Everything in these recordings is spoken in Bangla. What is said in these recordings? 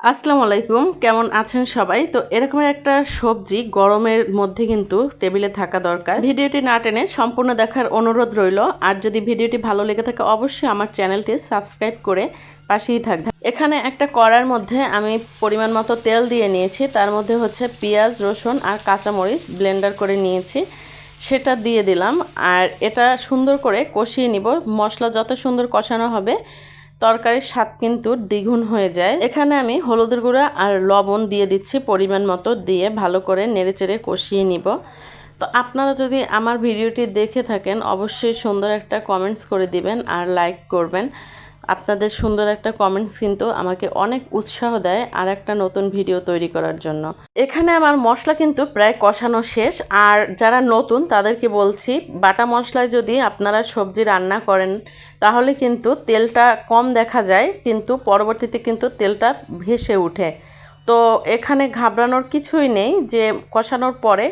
আসসালামু আলাইকুম, কেমন আছেন সবাই? তো এরকমের একটা সবজি গরমের মধ্যে কিন্তু টেবিলে থাকা দরকার। ভিডিওটি না টেনে সম্পূর্ণ দেখার অনুরোধ রইল। আর যদি ভিডিওটি ভালো লেগে থাকে, অবশ্যই আমার চ্যানেলটি সাবস্ক্রাইব করে পাশেই থাকবে এখানে একটা কড়ার মধ্যে আমি পরিমাণ মতো তেল দিয়ে নিয়েছি। তার মধ্যে হচ্ছে পেঁয়াজ, রসুন আর কাঁচামরিচ ব্লেন্ডার করে নিয়েছি। সেটা দিয়ে দিলাম। আর এটা সুন্দর করে কষিয়ে নিব। মশলা যত সুন্দর কষানো হবে তরকারির স্বাদ কিন্তু দ্বিগুণ হয়ে যায়। এখানে আমি হলুদের গুঁড়া আর লবণ দিয়ে দিচ্ছি পরিমাণ মতো দিয়ে ভালো করে নেড়েচেড়ে কষিয়ে নিব। তো আপনারা যদি আমার ভিডিওটি দেখে থাকেন, অবশ্যই সুন্দর একটা কমেন্টস করে দিবেন আর লাইক করবেন। আপনাদের সুন্দর একটা কমেন্টস কিন্তু আমাকে অনেক উৎসাহ দেয় আর একটা নতুন ভিডিও তৈরি করার জন্য। এখানে আমার মশলা কিন্তু প্রায় কষানো শেষ। আর যারা নতুন, তাদেরকে বলছি, বাটা মশলায় যদি আপনারা সবজি রান্না করেন, তাহলে কিন্তু তেলটা কম দেখা যায়, কিন্তু পরবর্তীতে কিন্তু তেলটা ভেসে উঠে তো এখানে ঘাবড়ানোর কিছুই নেই, যে কষানোর পরে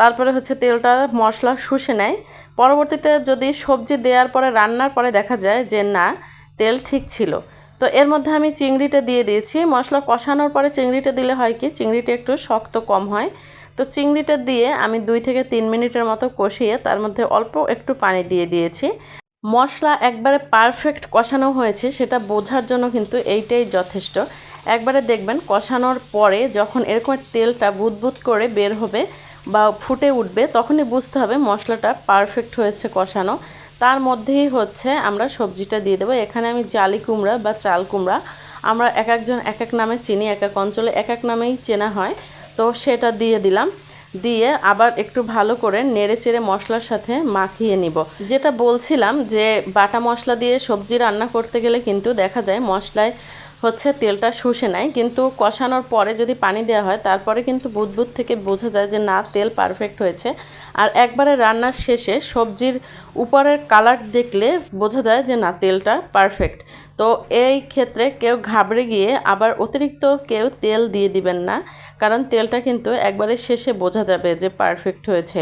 তারপরে হচ্ছে তেলটা মশলা শুষে নেয়। পরবর্তীতে যদি সবজি দেওয়ার পরে, রান্নার পরে দেখা যায় যে না তেল ঠিক ছিল। তো এর মধ্যে আমি চিংড়িটা দিয়ে দিয়েছি। মশলা কষানোর পরে চিংড়িটা দিলে হয় কি, চিংড়িটা একটু শক্ত কম হয়। তো চিংড়িটা দিয়ে আমি দুই থেকে তিন মিনিটের মতো কষিয়ে তার মধ্যে অল্প একটু পানি দিয়ে দিয়েছি। মশলা একবারে পারফেক্ট কষানো হয়েছে, সেটা বোঝার জন্য কিন্তু এইটাই যথেষ্ট। একবারে দেখবেন, কষানোর পরে যখন এরকম তেলটা বুদবুদ করে বের হবে বা ফুটে উঠবে, তখনই বুঝতে হবে মশলাটা পারফেক্ট হয়েছে কষানো। তার মধ্যেই হচ্ছে আমরা সবজিটা দিয়ে দেবো। এখানে আমি জালি কুমড়া বা চাল কুমড়া, আমরা এক একজন এক এক নামে চিনি, এক এক অঞ্চলে এক এক নামেই চেনা হয়। তো সেটা দিয়ে দিলাম। দিয়ে আবার একটু ভালো করে নেড়ে চেড়ে মশলার সাথে মাখিয়ে নিব। যেটা বলছিলাম যে বাটা মশলা দিয়ে সবজি রান্না করতে গেলে কিন্তু দেখা যায় মশলায় হচ্ছে তেলটা শুষে নেয়, কিন্তু কষানোর পরে যদি পানি দেওয়া হয়, তারপরে কিন্তু বুদবুদ থেকে বোঝা যায় যে না, তেল পারফেক্ট হয়েছে। আর একবারে রান্নার শেষে সবজির উপরের কালার দেখলে বোঝা যায় যে না, তেলটা পারফেক্ট তো এই ক্ষেত্রে কেউ ঘাবড়ে গিয়ে আবার অতিরিক্ত কেউ তেল দিয়ে দিবেন না, কারণ তেলটা কিন্তু একবারে শেষে বোঝা যাবে যে পারফেক্ট হয়েছে।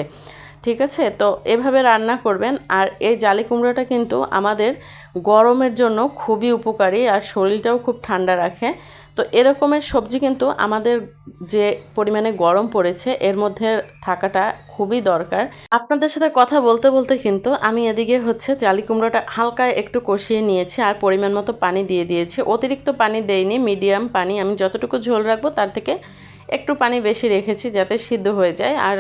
ঠিক আছে? তো এভাবে রান্না করবেন। আর এই জালি কুমড়োটা কিন্তু আমাদের গরমের জন্য খুবই উপকারী আর শরীরটাও খুব ঠান্ডা রাখে। তো এরকমের সবজি কিন্তু আমাদের যে পরিমাণে গরম পড়েছে, এর মধ্যে থাকাটা খুবই দরকার। আপনাদের সাথে কথা বলতে বলতে কিন্তু আমি এদিকে হচ্ছে জালি কুমড়োটা হালকা একটু কষিয়ে নিয়েছি আর পরিমাণ মতো পানি দিয়ে দিয়েছি। অতিরিক্ত পানি দেইনি, মিডিয়াম পানি। আমি যতটুকু ঝোল রাখব তার থেকে একটু পানি বেশি রেখেছি যাতে সিদ্ধ হয়ে যায়। আর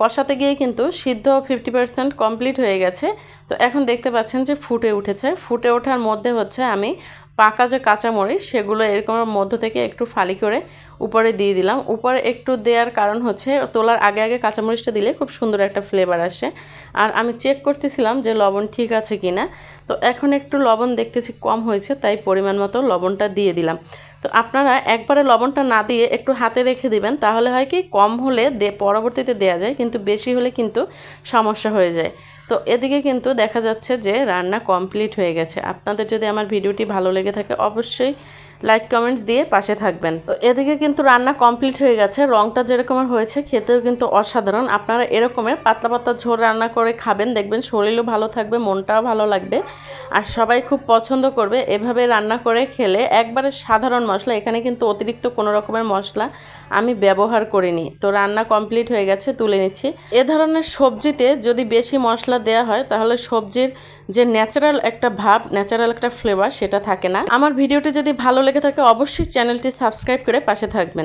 কষাতে গিয়ে কিন্তু সিদ্ধ ফিফটি পারসেন্ট কমপ্লিট হয়ে গেছে। তো এখন দেখতে পাচ্ছেন যে ফুটে উঠেছে। ফুটে ওঠার মধ্যে হচ্ছে আমি পাকা যে কাঁচামরিচ, সেগুলো এরকমের মধ্য থেকে একটু ফালি করে উপরে দিয়ে দিলাম। উপরে একটু দেওয়ার কারণ হচ্ছে, তোলার আগে আগে কাঁচামরিচটা দিলে খুব সুন্দর একটা ফ্লেভার আসে। আর আমি চেক করতেছিলাম যে লবণ ঠিক আছে কি না তো এখন একটু লবণ দেখতেছি কম হয়েছে, তাই পরিমাণ মতো লবণটা দিয়ে দিলাম। তো আপনারা একবারে লবণটা না দিয়ে একটু হাতে রেখে দিবেন, তাহলে হয় কি কম হলে দে, পরবর্তীতে দেয়া যায়, কিন্তু বেশি হলে কিন্তু সমস্যা হয়ে যায়। তো এদিকে কিন্তু দেখা যাচ্ছে যে রান্না কমপ্লিট হয়ে গেছে। আপনাদের যদি আমার ভিডিওটি ভালো লেগে থাকে, অবশ্যই লাইক কমেন্টস দিয়ে পাশে থাকবেন। তো এদিকে কিন্তু রান্না কমপ্লিট হয়ে গেছে। রংটা যেরকমের হয়েছে, খেতেও কিন্তু অসাধারণ। আপনারা এরকমের পাতলা পাতলা ঝোল রান্না করে খাবেন, দেখবেন শরীরও ভালো থাকবে, মনটাও ভালো লাগবে। আর সবাই খুব পছন্দ করবে এভাবে রান্না করে খেলে। একবারে সাধারণ মশলা, এখানে কিন্তু অতিরিক্ত কোনো রকমের মশলা আমি ব্যবহার করিনি। তো রান্না কমপ্লিট হয়ে গেছে, তুলে নিচ্ছি। এ ধরনের সবজিতে যদি বেশি মশলা দেওয়া হয়, তাহলে সবজির যে ন্যাচারাল একটা ভাব ন্যাচারাল একটা ফ্লেভার সেটা থাকে না। আমার ভিডিওটি যদি ভালো লেগে থাকে অবশ্যই চ্যানেলটি সাবস্ক্রাইব করে পাশে থাকবেন।